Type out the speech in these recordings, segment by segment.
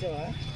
走啊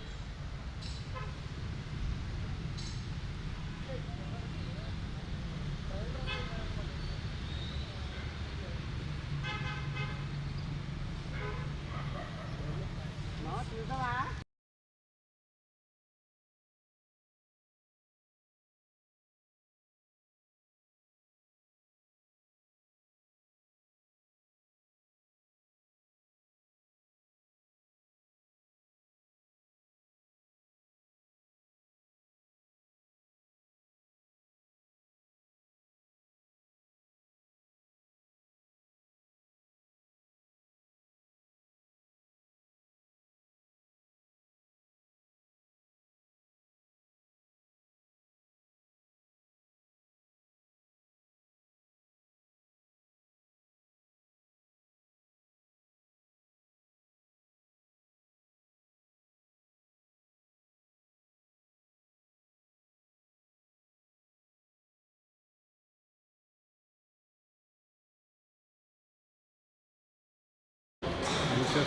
ఇక్కడ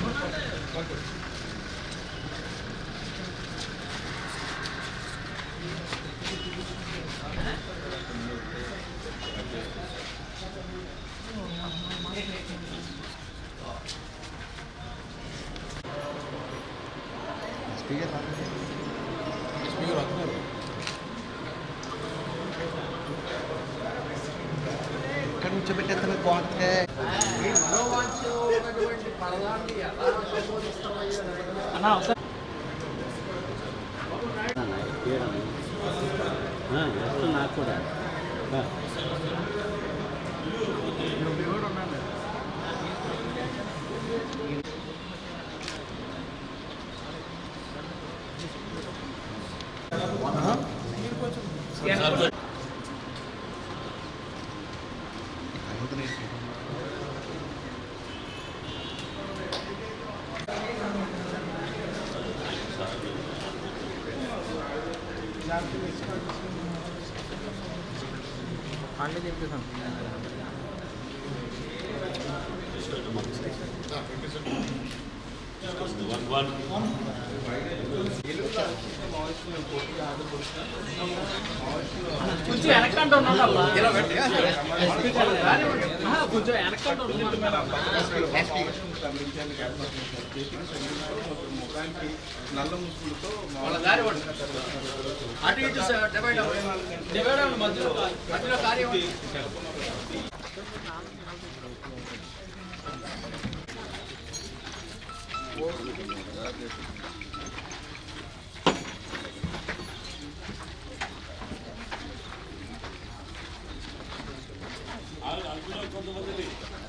最高です。అన్నా ఒకసారి నాకు కూడా అన్నీ తింటున్నాం కొంచెం వెనకంట కొంచెం అబ్బా. ఉన్నాడమ్మా కొంచెం వెనకంట ఉన్నాడు నల్ల ముసుగులతో వాళ్ళ దారి అటు ఇటు డివైడ్ అవ్వండి. డివైడ్ అవ్వండి మధ్యలో మధ్యలో కార్యం 아니 안 그냥 건너가야 돼.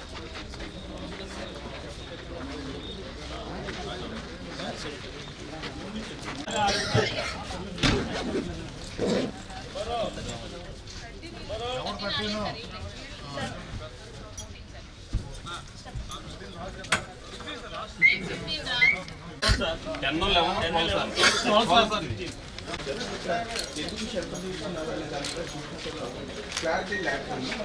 క్లారిటీ లేకుండా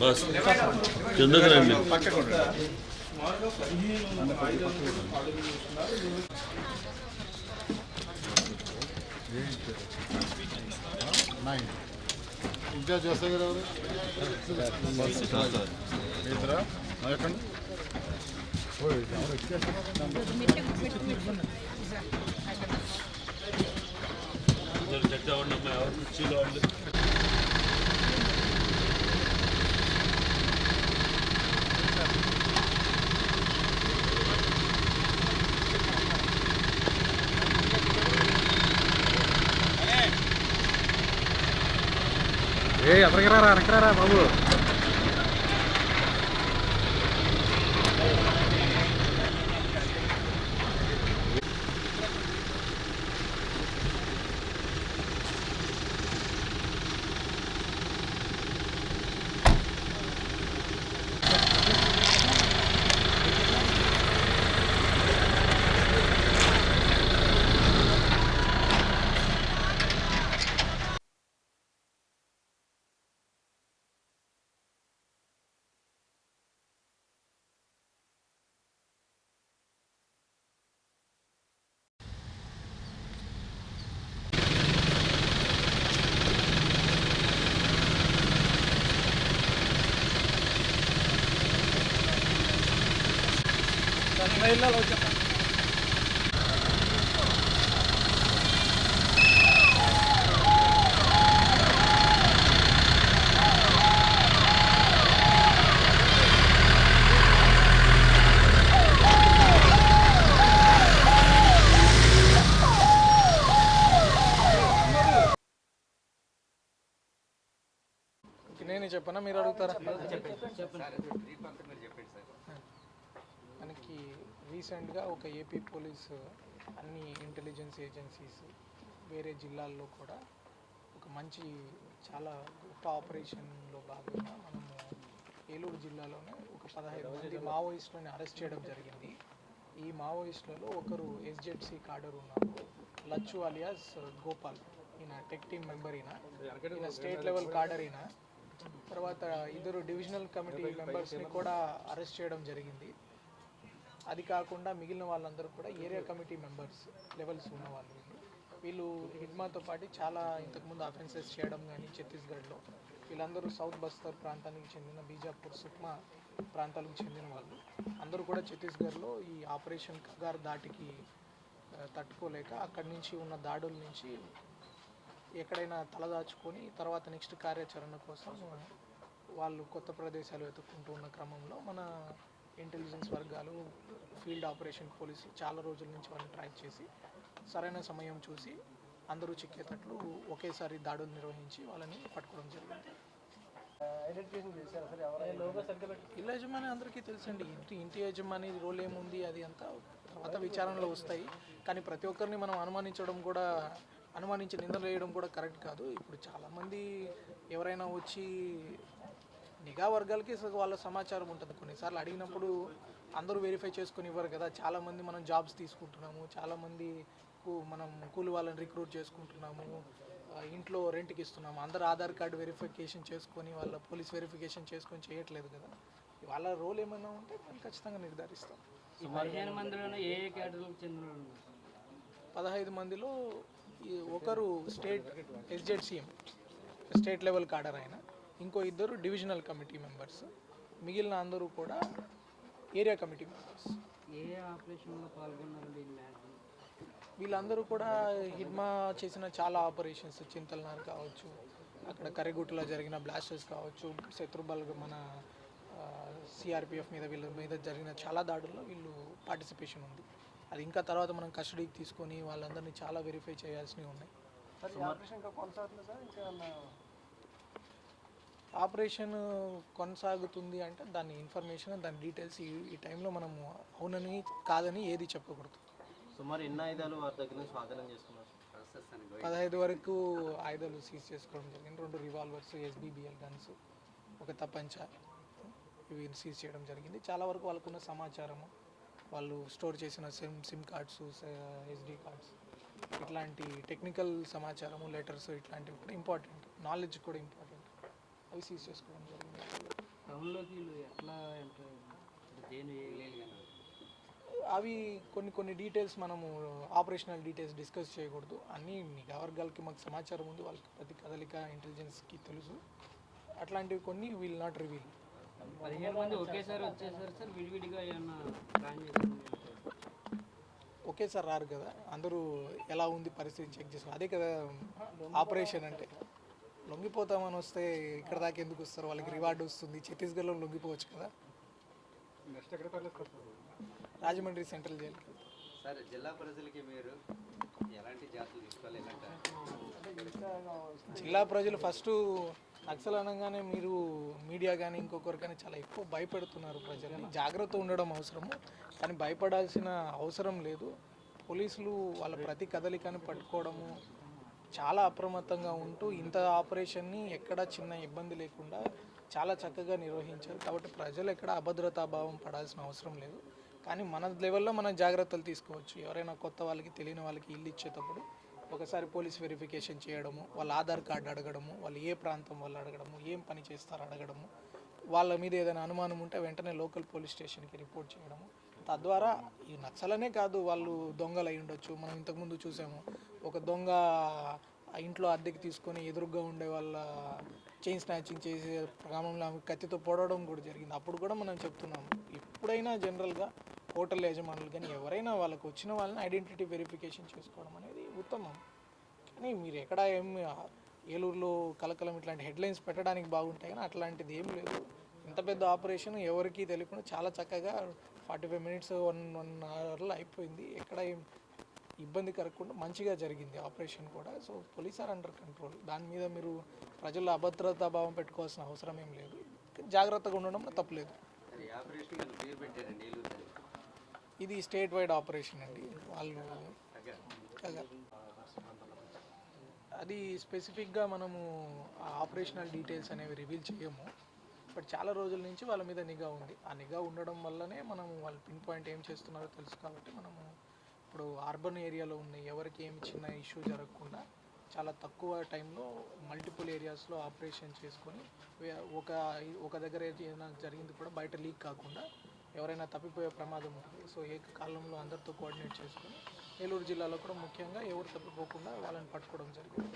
బస్ కిందకి రండి మామూలుగా పదిహేను ఆయుధాలు కూడా ఫాలో చేస్తున్నారు ఇంకా చేస్తా కదా ఎవరు ఇద్దరా ఎక్కండి ఓయ్, ఏ ఎక్కడికి రారా బాబు. రారా నేను చెప్పనా? మీరు అడుగుతారా? చెప్పండి. రీసెంట్గా ఒక ఏపీ పోలీస్ అన్ని ఇంటెలిజెన్స్ ఏజెన్సీస్ వేరే జిల్లాల్లో కూడా ఒక మంచి చాలా గొప్ప ఆపరేషన్లో భాగంగా మనము ఏలూరు జిల్లాలోనే ఒక పదహైదు మంది మావోయిస్టులను అరెస్ట్ చేయడం జరిగింది. ఈ మావోయిస్టులలో ఒకరు ఎస్జెడ్సి కాడర్ ఉన్నారు. లచ్చు అలియాస్ గోపాల్ ఈయన టెక్ టీమ్ మెంబర్ ఈయన. ఈయన స్టేట్ లెవెల్ కాడర్ ఈయన. తర్వాత ఇద్దరు డివిజనల్ కమిటీ మెంబర్స్ని కూడా అరెస్ట్ చేయడం జరిగింది. అది కాకుండా మిగిలిన వాళ్ళందరూ కూడా ఏరియా కమిటీ మెంబర్స్ లెవెల్స్ ఉన్న వాళ్ళు. వీళ్ళు హిడ్మాతో పాటు చాలా ఇంతకుముందు అఫెన్సెస్ చేయడం కానీ ఛత్తీస్గఢ్లో వీళ్ళందరూ సౌత్ బస్తర్ ప్రాంతానికి చెందిన బీజాపూర్ సుక్మా ప్రాంతాలకు చెందిన వాళ్ళు. అందరూ కూడా ఛత్తీస్గఢ్లో ఈ ఆపరేషన్ కగార్ దాటికి తట్టుకోలేక అక్కడి నుంచి ఉన్న దాడుల నుంచి ఎక్కడైనా తలదాచుకొని తర్వాత నెక్స్ట్ కార్యాచరణ కోసం వాళ్ళు కొత్త ప్రదేశాలు వెతుక్కుంటూ ఉన్న క్రమంలో మన ఇంటెలిజెన్స్ వర్గాలు ఫీల్డ్ ఆపరేషన్ పోలీసులు చాలా రోజుల నుంచి వాళ్ళని ట్రాక్ చేసి సరైన సమయం చూసి అందరూ చిక్కేటట్లు ఒకేసారి దాడులు నిర్వహించి వాళ్ళని పట్టుకోవడం జరిగింది. ఇల్లు యజమాని అందరికీ తెలుసండి. ఇంటి ఇంటి యజమాని రోల్ ఏముంది అది అంతా తర్వాత విచారణలో వస్తాయి. కానీ ప్రతి ఒక్కరిని మనం అనుమానించడం కూడా అనుమానించి నిందలు వేయడం కూడా కరెక్ట్ కాదు. ఇప్పుడు చాలామంది ఎవరైనా వచ్చి నిఘా వర్గాలకి వాళ్ళ సమాచారం ఉంటుంది. కొన్నిసార్లు అడిగినప్పుడు అందరూ వెరిఫై చేసుకొని ఇవ్వరు కదా. చాలామంది మనం జాబ్స్ తీసుకుంటున్నాము. చాలామంది మనం కూలి వాళ్ళని రిక్రూట్ చేసుకుంటున్నాము. ఇంట్లో రెంట్కి ఇస్తున్నాము. అందరు ఆధార్ కార్డు వెరిఫికేషన్ చేసుకొని వాళ్ళ పోలీస్ వెరిఫికేషన్ చేసుకొని చేయట్లేదు కదా. వాళ్ళ రోల్ ఏమైనా ఉంటే మేము ఖచ్చితంగా నిర్ధారిస్తాం? పదహైదు మందిలో ఒకరు state SZ CM state level cadre ఆయన. ఇంకో ఇద్దరు డివిజనల్ కమిటీ మెంబర్స్. మిగిలిన అందరూ కూడా ఏరియా కమిటీ మెంబర్స్. ఏ ఆపరేషన్లో పాల్గొన్నారు వీళ్ళందరూ కూడా హిడ్మా చేసిన చాలా ఆపరేషన్స్ చింతల్నార్ కావచ్చు అక్కడ కరిగుట్టలో జరిగిన బ్లాస్టర్స్ కావచ్చు శత్రుబల్ మన సిఆర్పిఎఫ్ మీద వీళ్ళ మీద జరిగిన చాలా దాడుల్లో వీళ్ళు పార్టిసిపేషన్ ఉంది. అది ఇంకా తర్వాత మనం కస్టడీకి తీసుకొని వాళ్ళందరినీ చాలా వెరిఫై చేయాల్సినవి ఉన్నాయి. ఆపరేషన్ కొనసాగుతుంది అంటే దాని ఇన్ఫర్మేషన్ దాని డీటెయిల్స్ ఈ ఈ టైంలో మనము అవునని కాదని ఏది చెప్పకూడదు. సుమారు ఎన్ని ఆయుధాలు వారి దగ్గర నుంచి స్వాధీనం చేసుకున్నారు? పదహైదు వరకు ఆయుధాలు సీజ్ చేసుకోవడం జరిగింది. రెండు రివాల్వర్స్ ఎస్బీబిఎల్ గన్స్ ఒక తపంచ ఇవి సీజ్ చేయడం జరిగింది. చాలా వరకు వాళ్ళకున్న సమాచారము వాళ్ళు స్టోర్ చేసిన SIM SIM cards SD cards ఇట్లాంటి టెక్నికల్ సమాచారము లెటర్స్ ఇట్లాంటివి కూడా ఇంపార్టెంట్ నాలెడ్జ్ కూడా ఇంపార్టెంట్ అవి సీజ్ చేసుకోవడం జరిగింది. టౌన్లోకి వీళ్ళు ఎట్లా ఎంటర్ దేని లేదు కానీ అవి కొన్ని కొన్ని డీటెయిల్స్ మనము ఆపరేషనల్ డీటెయిల్స్ డిస్కస్ చేయకూడదు. అన్నీ నిఘా వర్గాలకి మాకు సమాచారం ఉంది. వాళ్ళకి ప్రతి కదలిక ఇంటెలిజెన్స్కి తెలుసు. అట్లాంటివి కొన్ని విల్ నాట్ రివీల్ పదిహేను మంది ఒకేసారి వచ్చేసారు సార్ విడివిడిగా ఏమన్నా ప్లాన్ చేసుకుని ఒకేసారి రారు కదా. అందరూ ఎలా ఉంది పరిస్థితి చెక్ చేసుకోవాలి అదే కదా ఆపరేషన్ అంటే. లొంగిపోతామని వస్తే ఇక్కడ దాకా ఎందుకు వస్తారు? వాళ్ళకి రివార్డు వస్తుంది. ఛత్తీస్గఢ్లో లొంగిపోవచ్చు కదా? రాజమండ్రి సెంట్రల్ వెళ్తారు. సార్ జిల్లా ప్రజలకి మీరు ఎలాంటి జిల్లా ప్రజలు ఫస్ట్ నక్సల్ అనగానే మీరు మీడియా కానీ ఇంకొకరు కానీ చాలా ఎక్కువ భయపెడుతున్నారు ప్రజల్ని. జాగ్రత్త ఉండడం అవసరము. కానీ భయపడాల్సిన అవసరం లేదు. పోలీసులు వాళ్ళ ప్రతి కదలికని పట్టుకోవడము చాలా అప్రమత్తంగా ఉంటూ ఇంత ఆపరేషన్ని ఎక్కడ చిన్న ఇబ్బంది లేకుండా చాలా చక్కగా నిర్వహించారు. కాబట్టి ప్రజలు ఎక్కడ అభద్రతా భావం పడాల్సిన అవసరం లేదు. కానీ మన లెవెల్లో మనం జాగ్రత్తలు తీసుకోవచ్చు. ఎవరైనా కొత్త వాళ్ళకి తెలియని వాళ్ళకి ఇల్లు ఇచ్చేటప్పుడు ఒకసారి పోలీస్ వెరిఫికేషన్ చేయడము వాళ్ళ ఆధార్ కార్డు అడగడము వాళ్ళు ఏ ప్రాంతం వాళ్ళు అడగడము ఏం పని చేస్తారో అడగడము వాళ్ళ మీద ఏదైనా అనుమానం ఉంటే వెంటనే లోకల్ పోలీస్ స్టేషన్కి రిపోర్ట్ చేయడము తద్వారా ఈ నచ్చలనే కాదు వాళ్ళు దొంగలు అయి ఉండొచ్చు. మనం ఇంతకుముందు చూసాము. ఒక దొంగ ఆ ఇంట్లో అద్దెకి తీసుకొని ఎదురుగా ఉండే వాళ్ళ చైన్ స్నాచింగ్ చేసే క్రమంలో కత్తితో పొడవడం కూడా జరిగింది. అప్పుడు కూడా మనం చెప్తున్నాము ఎప్పుడైనా జనరల్గా హోటల్ యజమానులు కానీ ఎవరైనా వాళ్ళకి వచ్చిన వాళ్ళని ఐడెంటిటీ వెరిఫికేషన్ చేసుకోవడం అనేది ఉత్తమం. కానీ మీరు ఎక్కడ ఏం ఏలూరులో కలకలం ఇట్లాంటి హెడ్లైన్స్ పెట్టడానికి బాగుంటాయి కానీ అట్లాంటిది ఏం లేదు. ఇంత పెద్ద ఆపరేషన్ ఎవరికీ తెలియకుండా చాలా చక్కగా forty five minutes one one అవర్లో అయిపోయింది. ఎక్కడ ఇబ్బంది కలగకుండా మంచిగా జరిగింది ఆపరేషన్ కూడా. So police are under control దాని మీద మీరు ప్రజల్లో అభద్రతా భావం పెట్టుకోవాల్సిన అవసరం ఏం లేదు. జాగ్రత్తగా ఉండడం తప్పలేదు. ఇది స్టేట్ వైడ్ ఆపరేషన్ అండి. వాళ్ళు. అది స్పెసిఫిక్గా మనము ఆ ఆపరేషనల్ డీటెయిల్స్ అనేవి రివీల్ చేయము. బట్ చాలా రోజుల నుంచి వాళ్ళ మీద నిఘా ఉంది. ఆ నిఘా ఉండడం వల్లనే మనం వాళ్ళు పిన్ పాయింట్ ఏం చేస్తున్నారో తెలుసు కాబట్టి మనము ఇప్పుడు అర్బన్ ఏరియాలో ఉన్న ఎవరికి ఏమి చిన్న ఇష్యూ జరగకుండా చాలా తక్కువ టైంలో మల్టిపుల్ ఏరియాస్లో ఆపరేషన్ చేసుకొని ఒక ఒక దగ్గర ఏదైనా జరిగింది కూడా బయట లీక్ కాకుండా ఎవరైనా తప్పిపోయే ప్రమాదం ఉంటుంది. సో ఏకకాలంలో అందరితో కోఆర్డినేట్ చేసుకొని ఏలూరు జిల్లాలో కూడా ముఖ్యంగా ఎవరు తప్పిపోకుండా వాళ్ళని పట్టుకోవడం జరిగింది.